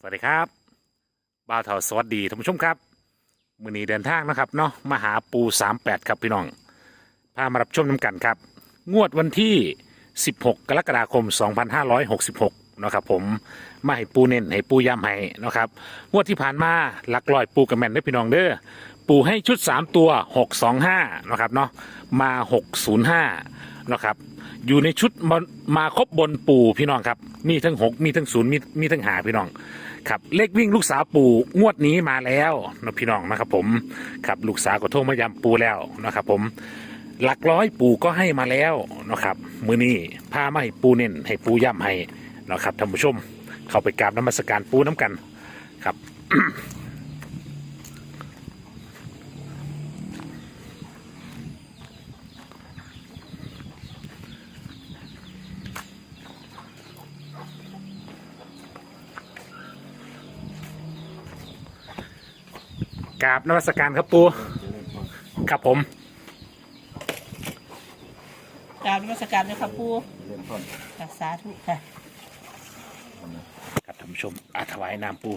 สวัสดีครับบ่าวเถาสวัสดีท่านผู้ชมครับมือนี้เดินทางนะครับเนาะมาหาปู38 ครับพี่น้อง พามารับชมน้ำกันครับ งวดวันที่ 16 กรกฎาคม 2566นะครับผมมาให้ปูเน้นให้ปูย้ำให้นะครับงวดที่ผ่านมาหลักลอยปูกระแมนได้พี่น้องเด้อปูให้ชุด 3 ตัว 625นะครับเนาะมา 605นะครับอยู่ในชุดมามาครบบนปูพี่น้องครับ มีทั้งหกมีทั้งศูนย์มีมีทั้งหาพี่น้องครับเลขวิ่งลูกสาวปู่งวดนี้มาแล้วนะพี่น้องนะครับผมครับลูกสาวก็โทรมายำปู่แล้วนะครับผมหลักร้อยปู่ก็ให้มาแล้วนะครับมือนี้พามาให้ปูเน้นให้ปูย่ำให้นะครับท่านผู้ชม เข้าไปกราบน้ำมัสการปูน้ำกันครับ ราบนมัสการครับปูครับผมกรารนมัสการเลยค่ะปูเริ่มต้นค่ะสาธุค่ะครับท่านผู้ชมอาถวายน้ำปู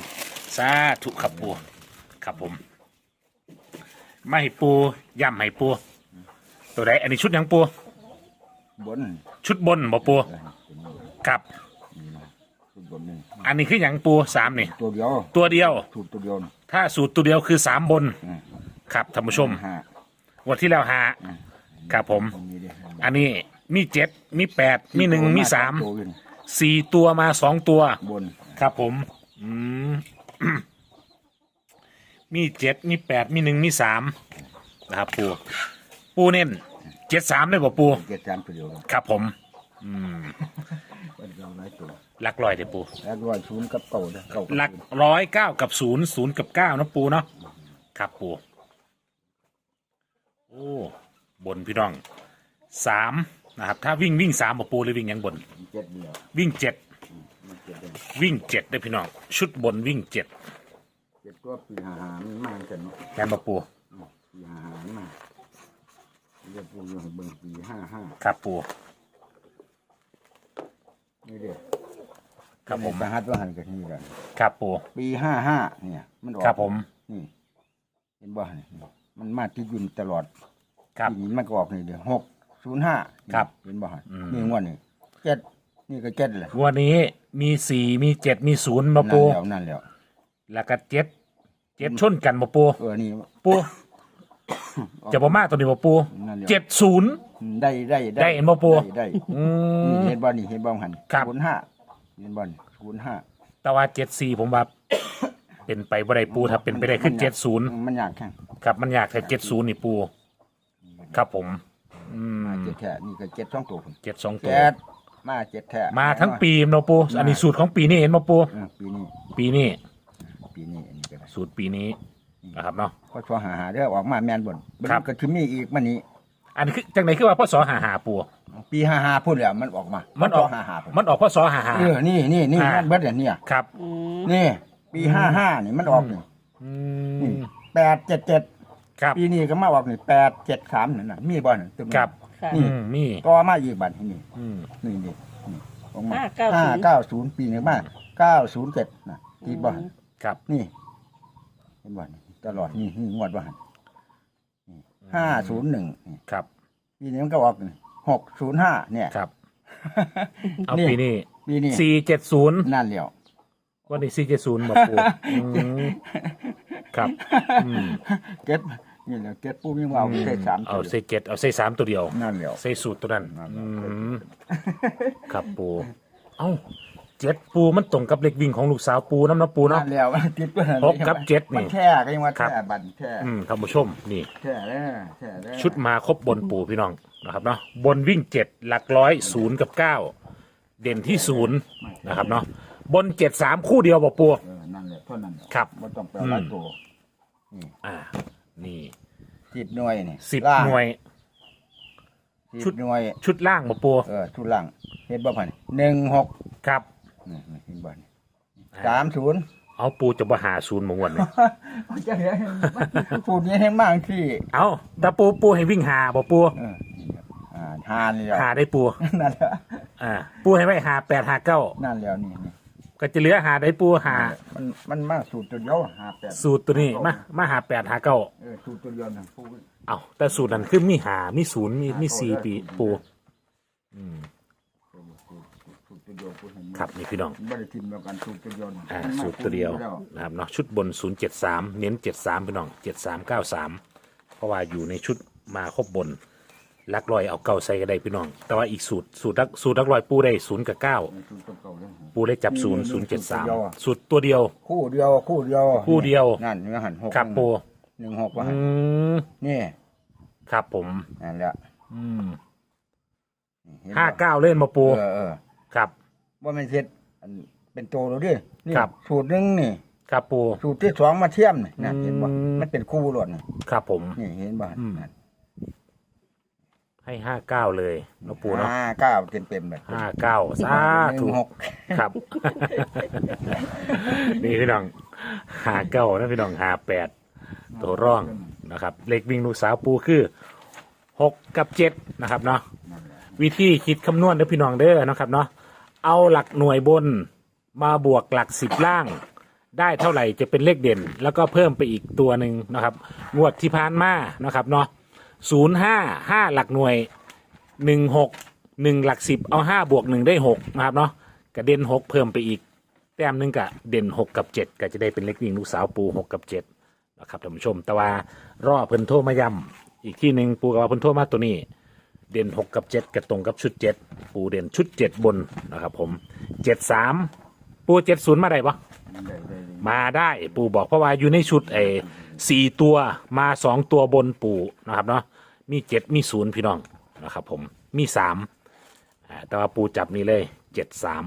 สาธุครับปูครับผม ไม่ให้ปูย่ำให้ปู ตัวใดอันนี้ชุดหยังปู บนชุดบนบ่ปูเออเป็นนี่ครับชุดบนหนึ่งอันนี้คือหยังปูสามนี่ ตัวเดียวตัวเดียวถูกตัวเดียวนะ ถ้าสูตรตัวเดียวคือสามบน อืมครับท่านผู้ชมห้าวันที่แล้วหาอืมครับผมนนี้ดิอันนี้มีเจ็ดมีแปดมีหนึ่งมีสามตัวอยู่นี่สี่ตัวมาสองตัว บนครับผม อืม มีเจ็ดมีแปดมีหนึ่งมีสามนะครับปู ปูเน้นเจ็ดสามเลยบ่ปู เจ็ดสามตัวเดียวกันครับผมอืมเป็นเราหลายตัว หลักร้อยเด้อปูแล้วร้อยศูนย์กับเก่าเด้อเก่ากับหลักศูนย์ร้อยเก้ากับศูนย์ศูนย์กับเก้านะปูเนาะครับปูโอ้บนพี่น้องสามนะครับ ถ้าวิ่งวิ่งสามบ่ปูหรือวิ่งหยังบน เจ็ดเดียววิ่งเจ็ดมันเจ็ดเดียววิ่งเจ็ดได้อพี่น้อง ชุดบนวิ่งเจ็ดเจ็ดตัวปีหาหามันมากันเนาะแทนบ่ปูอืมปีหาหามันมาเรียกพวกอยู่ให้เบิ่งปีห้าห้าครับปูนี่เด็ก ครับผม สหัสว่าหันกันนี่กันครับปูปีห้าห้าเนี่ย มันออกครับผม นี่เห็นบ่นี่มันมาที่ยุนตลอดครับปีนี้มันก็ออกนี่เดี๋ยวหกศูนย์ห้าครับเห็นบ่ฮะอืม นี่งวดนี่เจ็ดนี่ก็เจ็ดเลยวันนี้มีสี่มีเจ็ดมีศูนย์มาปูนั่นแล้วนั่นแล้วแล้วก็เจ็ดเจ็ดชนกันมาปู เออนี่ ปูจะบ่มาตัวนี้มาปูนั่นแล้วเจ็ดศูนย์ได้ได้ได้เห็นบ่ปู่ได้ได้อืนี่มเห็นบ่นี่เห็นบ่หันครับ ศูนย์ห้า เห็นบ่นี่ศูนย์ห้าแต่ว่าเจ็ดสี่ผมว่าเป็นไปบ่ได้ปูถ้าเป็นไปได้ขึ้นเจ็ดศูนย์มันยากแค่ครับมันอยากแต่เจ็ดศูนย์นี่ปู ครับผม อืมมาเจ็ดแท้นี่ก็เจ็ดสองตัวพุ่นเจ็ดสองตัวเจ็ดมาเจ็ดแท้มาทั้งปีเนาะปูอันนี้สูตรของปีนี้เห็นมาปูเออปีนี้ปีนี้ปีนี้อันนี้ก็ได้สูตรปีนี้นะครับเนาะพอชัวหาหาเด้อออกมาแม่นบ่นครับมันก็คือมีอีกมันนี้ อันนี้คือจังไหนคือว่าพ่อสอหาหาปู ปีห้าห้าพุ่นแล้วมันออกมา มันออกหาหาพุ่นมันออกพ่อสอหาหา เออนี่นี่นี่อ่ามันเบิดอันเนี่ยครับอืมนี่ ปีห้าห้านี่มันออกนี่อืนี่มแปดเจ็ดเจ็ดครับ ปีนี้ก็มาออกนี่แปดเจ็ดสามนี่นะมีบ่อนตึมครับ ค่ะนี่อืมนี่ก็มาอีกบัตรนี่อืมนี่นี่นี่ออกมาห้าเก้าห้าศูนย์เก้าศูนย์ปีนี้มาเก้าศูนย์เจ็ดนะที่บ่อน ครับ นี่เห็นบ่อนตลอดนี่นี่งวดบ่อนห้าศูนย์หนึ่งครับ ปีนี้มันก็ออก หกศูนย์ห้าเนี่ยครับ เอานี่ปีนี้ปีนี้สี่เจ็ดศูนย์นั่นเดียววันนี้สี่เจ็ดศูนย์บอกปูอืมครับอืมเก็ตนี่แหละเก็ตปุ๊บยังเอาเศษสามเอาตัวเซเจ็ดเอาเซสามตัวเดียวนั่นเดียวเซสูตรตัวนั้นนั่นอืมครับปูเอ้า เจ็ดปูมันตรงกับเล็กวิ่งของลูกสาวปูน้ำเนาะปูเนาะ นั่นแล้วติดเพื่อนหกกับเจ็ดนี่มันแท้ก็ยังว่าครับแท้บันแท้อืมท่านผู้ชมนี่แท้แล้วแท้แล้วชุดมาครบบนปูพี่น้องนะครับเนาะบนวิ่งเจ็ดหลักร้อยศูนย์กับเก้าเด่นที่ศูนย์นะครับเนาะบนเจ็ดสามคู่เดียวบอกปู เออนั่นแหละเท่านั้นแหละครับ บ่ต้องแปลหลายอืมตัวอ่า นี่สิบหน่วยนี่สิบล่างหน่วยชุสิดบหน่วย ชุดล่างบอกปูเออชุดล่างเห็นบ่พันหนึ่งหกครับ นี่นี่เห็นบ่นี่สามศูนย์เอาปูจะมาหาศูนย์มางวันเนี่ยจะเห็นพูดนี้ให้มากที่เอาแต่ปูปูให้วิ่งหาบอกปูเออนี่ครับอ่าหานี่แหล้วหาได้ปูนั่นแหละอ่าปูให้ไว้หาแปดหาเก้านั่นแล้วนี่นี่ก็จะเหลือหาได้ปูหา มันมันมาสูตรตัวเดียวหาแปดสูตรตัวนี้มามาหาแปดหาเก้าเออสูตรตัวเดียวนะปูเอาแต่สูตรนั้นคือมีหามีศูนย์มีมีสี่ปีปู อืมสู ตรตัวเดียวปูเห็นครับนี่พี่น้องไม่ได้ทิมแล้วกันสูตรตัวเดียวนะอ่ามันมาสูตรตัวเดียวแล้นะครับเนาะชุดบน 073 เน้น 73 พี่น้อง 7393 เพราะว่าอยู่ในชุดมาครบบนลักลอยเอาเก่าใส่ก็ได้พี่น้อง แต่ว่าอีกสูตรสูตรลักสูตรลักลอยปูได้0กับสูตรเก่าๆเลย9ปูได้จับ0นี่นี่สูตรเดียวอะ073สูตรตัวเดียว คู่เดียวคู่เดียวคู่เดียวนั่นเนื้อหันหกครับปูหนึ่งหกว่าหัอืนมนี่ครับผมนั่นแหละอืมเห็นห้าบ่เก้าเล่นมาปูเออเออครับ ว่ามันเสร็จอันเป็นโตแล้วดินี่ครับ สูตรหนึงนี่ ครับปู สูตรที่สองมาเทียมนี่นะอืมเห็นบ่มันเป็นคู่หลดนี่ครับผม นี่เห็นบ่อืม นั่นให้ห้าเก้าเลยนะปูเนาะห้าเก้าเต็มเต็มๆเลยห้าเก้าสาหธุนึ่งหกครับ นี่พี่น้องหาเก้านะพี่น้องหาแปดตัวร่องนะครับ เลขวิ่งลูกสาวปูคือหกกับเจ็ดนะครับเนาะวิธีคิดคำนวณเด้อพี่น้องเด้อนะครับเนาะ เอาหลักหน่วยบนมาบวกหลักสิบล่าง ได้เท่าไหร่จะเป็นเลขเด่น แล้วก็เพิ่มไปอีกตัวหนึ่งนะครับ งวดที่ผ่านมานะครับเนาะศูนย์ห้าห้าหลักหน่วยหนึ่งหกหนึ่งหลักสิบเอาห้าบวกหนึ่งได้หกนะครับเนาะกระเด็นหกเพิ่มไปอีก แต้มหนึ่งกะเด่นหกกับเจ็ดก็จะได้เป็นเล็กวิ่งลูกสาวปูหกกับเจ็ดนะครับท่านผู้ชม แต่ว่ารอเพิ่นโทรมาย้ำอีกที่หนึ่งปูกับว่าเพิ่นโทรมาตัวนี้ เด่นหกกับเจ็ดกระตรงกับชุดเจ็ดปูเด่นชุดเจ็ดบนนะครับผมเจ็ดสามปูเจ็ดศูนย์มาได้ปะได้ได้ได้มาได้ปู่บอกเพราะว่าอยู่ในชุดไอ้สี่ตัวมาสองตัวบนปู่นะครับเนาะมีเจ็ดมีศูนย์พี่น้องนะครับผมมีสามอ่าแต่ว่าปู่จับนี่เลยเจ็ดสาม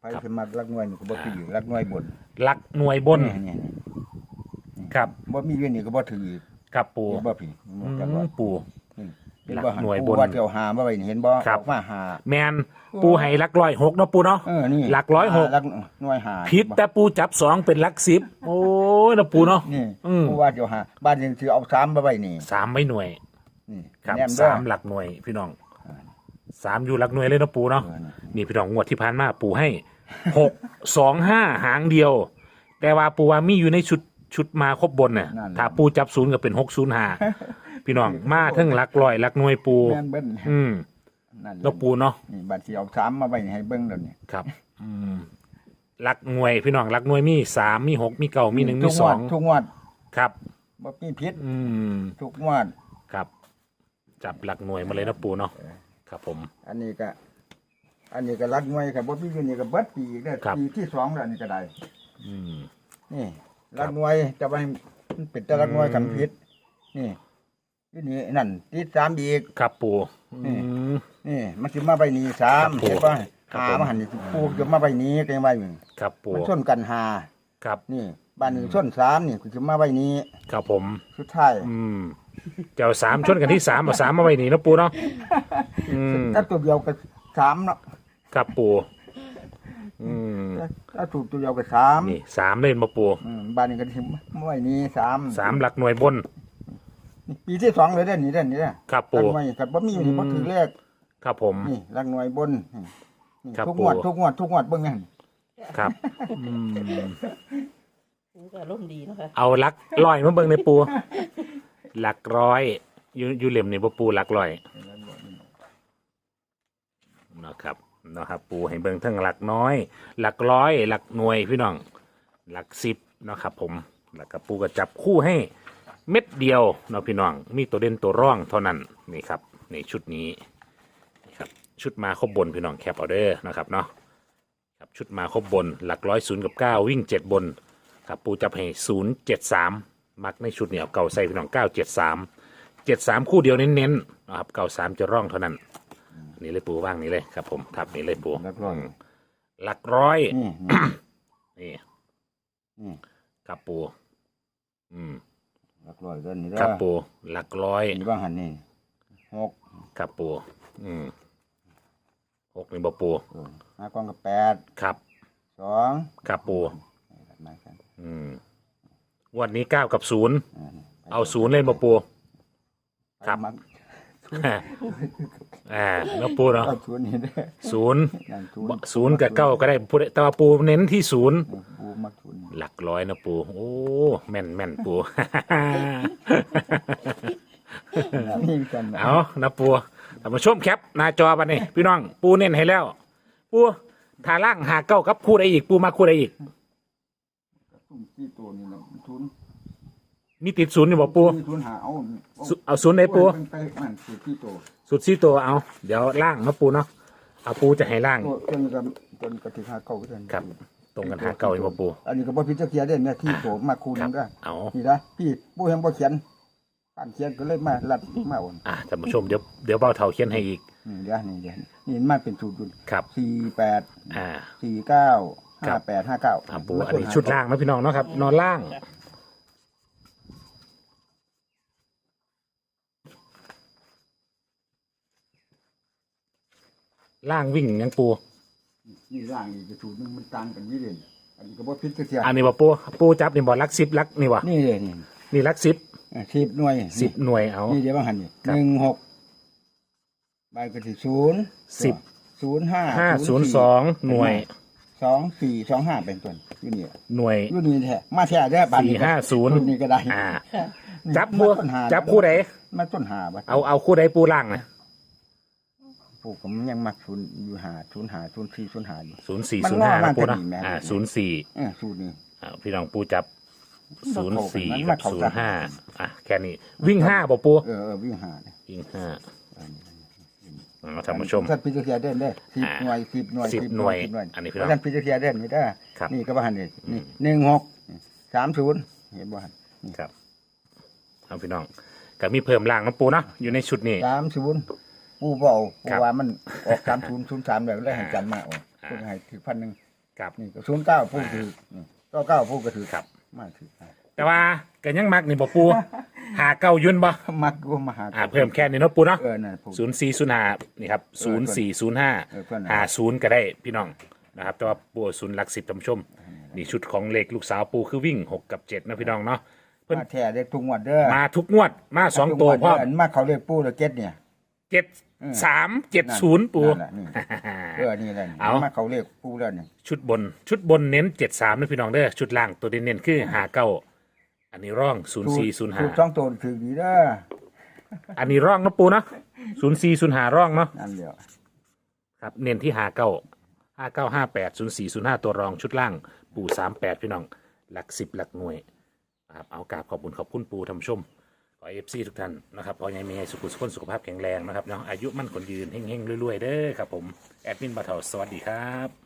ไปขึ้นมาลักหน่วยนี่ก็บ่ถือลักหน่วยบนลักหน่วยบนนี่นี่นี่ครับบ่มีอยู่นี่ก็บ่ถือครับปู่เห็นบ่พี่อืจังหวะมปู่นี่เห็นหลับ่กหน่วยบนปูว่าเที่ยวหามาไว้นี่เห็นบ่ครับออกมาหา แมนปูให้ลักร้อยหกเนาะปู่เนาะเออนี่หลักร้อยหกลักหน่วยหาผิดแต่ปูจับสองเป็นลักสิบโอ้ยนะปู่เนาะนี่อืมปูว่าเที่ยวหาบ้านยังสิเอาสามมาไว้นี่สามไม่หน่วยนี่ครับแนมเด้อสามหลักหน่วยพี่น้องสามอยู่หลักหน่วยเลยเนาะปู่เนาะเออนี่นี่พี่น้องงวดที่ผ่านมาปูให้หกสองห้าหางเดียว แต่ว่าปูว่ามีอยู่ในชุดชุดมาครบบนเนี่ยนั่นแหละถ้าปูจับศูนย์ก็เป็นหกศูนย์ห้า พี่น้องมาเทั้งหลักลอยหลักหน่วยปู แม่นเบิ่นอืมนั่นแหละแล้วปูเนาะนี่บัดสิเอาสามมาไว้ให้เบิ่งแล้วนี่ครับ อืมหลักหน่วยพี่น้องหลักหน่วยมีสามมีหกมีเก้ามีหนึ่งมีสองทุกงวดครับบ่มีพิษอืมทุกงวด ครับ จับหลักหน่วยมาเลยนะปูเนาะครับผม อันนี้ก็ อันนี้ก็รักหน่วยก็บ่มีอยู่นี่ก็เบิดปีอีกเด้อครับ ปีที่สองแล้วอันนี่ก็ได้ อืม นี่รักหน่วยจะไปมันเป็นแต่รักหน่วยกันพิษนี่ อยู่นี่นั่นติดสามอีก ครับปูอืม นี่มันสิมาใบนี้สามครับผมเห็นป่ะครับหาผม มาหันนี่ปลูกจะมาใบนี้ก็ยังใบอยู่ครับปูมันส้นกันหาครับ นี่บ้านนี้ส้นสามนี่คือจะมาใบนี้ครับผม สุดท้ายอืมเจ้าสามชนกันที่สามเอาสามมาไว้นี่เนาะปูเนาะอืมถ้าตัวเดียวก็สามเนาะครับปูอืมถ้าถ้าถูกตัวเดียวก็สามนี่สามเล่นมาปูอืมบ้านนี้ก็สิมาใบนี้สามสามหลักหน่วยบนนี่ ปีที่สองเลยเด้อนี่เด้อนี่เด้อครับรัปูกหน่วยกับบ่มีอยู่นี่อืมบ่ถือเลขครับผม นี่รักหน่วยบนนี่นี่ครับทุกงวดปู่ ทุกงวดทุกงวดเบิ่งนั่นครับอืมปูก็ร่มณ์ดีเนาะคะเอาหลักร้อยมาเบิ่งในปูหลักร้อยอยู่อยู่เหลี่ยมนี่บ่ปูหลักร้อยนะครับนะครับปูให้เบิ่งทั้งหลักน้อย หลักร้อย หลักหน่วยพี่น้อง หลักสิบนะครับ ผมแล้วก็ปูก็จับคู่ให้ เม็ดเดียวเนาะพี่น้อง มีตัวเด่นตัวร่องเท่านั้นนี่ครับในชุดนี้นี่ครับชุดมาครบบนพี่น้องแคปเอาเดอร์นะครับเนาะครับชุดมาครบบนหลักร้อยศูนย์กับเก้าวิ่งเจ็ดบนครับปูจับให้ศูนย์เจ็ดสามมักในชุดนี้เอาเก่าใส่พี่น้องเก้าเจ็ดสามเจ็ดสามคู่เดียวเน้นๆนะครับเก้าสามจะร่องเท่านั้นนี่เลยปูว่างนี่เลยครับ ผมทับนี่เลยปูรักร้อยหลักร้อยนี่นี่นี่นี่ครับปู อืม รักร้อยเด้อนี่เด้ครับอปูหลักร้อยนี่บ้างหันนี่หกครับปูอืมหกนี่บ่ปูเออห้ากองกับแปดครับสองครับปูมากันอืมงวันนี้เก้ากับศูนย์ อ่านี่เอาศูนย์เล่นบ่ปู ครับมัก อ่าแล้วปูเนาะเอาศูนย์นี่ได้อศูนย์นั่นศูนย์ศูนย์กับเก้าก็ได้ปูได้แต่ว่าปูเน้นที่ศูนย์ปูมักศูนย์หลักร้อยนะปูโอ้แม่นแม่นปู นี่กันนะเอานะปูท่านผู้ชมแคปหน้าจอบันนี่พี่น้องปูเน้นให้แล้ว ปูทาล่างหาเก้ากับคู่ใดอีก ปูมาคู่ใดอีกซุ่มที่ตัวนี่นะศูนย์ มีติดศูนย์อยู่บ่ปูศูนย์หาเอาศูเอาศูนย์ไหนปูมันไปมันสูตรที่ตัวสุดซี่ตัวเอา เดี๋ยวล่างนะปูเนาะเอาปูจะให้ล่าง ตัวตัวนี้ก็ตัวนี้ก็ที่หาเก่าก็ได้ครับ ตรงกันหาเก้าอยู่บ่ปู อันนี้ก็บ่พิจารณาเด่นเนี่ยที่โตมาคูณครับได้เอา นี่นะพี่ปูยังบ่เขียนอ่านเขียนก็เลยมาลัดมาอ่อนอะท่านผู้ชมเดี๋ยวเดี๋ยวเบาเท่าเขียนให้อีกนี่เดี๋ยวนี่เดี๋ยวนี่มันเป็นสูตรอยู่ครับ สี่แปดอ่า สี่เก้าครัห้าบ แปดห้าเก้า อ่าปูอันนี้ชุดล่างนะพี่น้องเนาะครับ นอนล่าง ล่างวิ่งยังปู นี่ร่างนี่จะสูตรนึงมันต่างกันนี่เด่นอันนี้ก็บ่พิจารณาอันนี้บ่ปูปูจับนี่บ่ลักสิบลักนี่วะนี่เลยนี่นี่ลักสิบอะสิบหน่วยสิบหน่วยเอา นี่เดี๋ยวบางหันนี่ครับหนึ่งหกใบก็ที่ศูนย์สิบ ศูนย์ห้าห้าศูนย์สองหน่วยสองสี่สองห้าเป็นต้นอยู่นี่หน่วยอยู่นี่แท้มาแท้ได้อบ้านสี่นี้ห้าศูนย์รุ่นนี้ก็ได้อ่าค่ะจับปูมาต้นหาจับคู่ใดมาต้นหาบัดเอาเอาคู่ใดปูล่างนะ ปลูกผมยังมักศูนย์อยู่หาศูนย์หาศูนย์สี่ศูนย์หาอยู่ศูนย์สี่มันศูนย์ห้าว่านะปูนะมันจะดีไหมอ่าศูนย์สี่เออสูตรนี้อ่าพี่น้องปูจับศูนย์สี่มันกัมาบเข้าศูนกัน ย์ห้าอะแค่นี้วิ่งห้าบ่ปูเออเออวิ่งหาเนี่ยวิ่งห้าอันนี้เอาท่านผู้ชม ท่านพิจารณาเด่นได้สิบอ่าหน่วยสิบหน่วยสิบหน่วยสิบหน่วยอันนี้พี่น้องท่านพิจารณาเด่นนี่ได้อครับ นี่ก็บ้านนี่นี่หนึ่งหกสามศูนย์เห็นบ้านครับเอาพี่น้องก็มีเพิ่มล่างนะปูเนาะอยู่ในชุดนี้ สามศูนย์ ปูเบาครัปูบว่ามันออกสามศูนย์ศูนย์สามแบบได้ให้กันมาออกอ่า ปูให้ถือพันหนึ่งครับ นี่ก็ศูนย์เก้าปูถือเก้าเก้าปูก็ถือครับ มาถือแต่ว่าก็ยังมักนี่บ่ปู หาเก้ายุนบ่มักก็มาหาอ่าเพิ่มแค่นี้เนาะปูเนาะเออนั่นปู ศูนย์สี่ศูนย์ห้านี่ครับศูนย์สี่ศูนย์ห้าเออเพื่อนหาศูนย์ก็ได้พี่น้องนะครับ แต่ว่าปูศูนย์หลักสิบท่านผู้ชม นี่ชุดของเลขลูกสาวปูคือวิ่งหกกับเจ็ดนะพี่น้องเนาะเพิ่นมาแท้ได้ทุกงวดเด้อมาทุกงวดมาสองตัวทุกพ่อเด้มาเขาเรียกปูแล้วเจ็ดเนี่ย เจ็ดอืมสามเจ็ดศูนย์ปู นั่นแหละนี่เออนี่แหละเอามาเขาเรียกปูแล้วเนี่ยชุดบน ชุดบนเน้นเจ็ดสามนะพี่น้องเด้อชุดล่างตัวเน้นๆคือหาเก้าอันนี้ร่องศูนย์สี่ศูนย์ห้าสูตรสองตัวถือดีเด้ออันนี้ร่องนะปูเนาะศูนย์สี่ศูนย์ห้าร่องเนาะนั่นเดียวครับเน้นที่หาเก้าห้าเก้าห้าแปดศูนย์สี่ศูนย์ห้าตัวรองชุดล่างปูสามแปดพี่น้อง หลักสิบหลักหน่วยนะครับเอากราบขอบคุณขอบคุณปูทำชมข อเอฟซีทุกท่านนะครับขอให้มีให้สุขสุขคนสุขภาพแข็งแรงนะครับเนาะอายุมั่นคนยืนเฮงๆรวยๆเด้อครับผม แอดมินบาทอสวัสดีครับ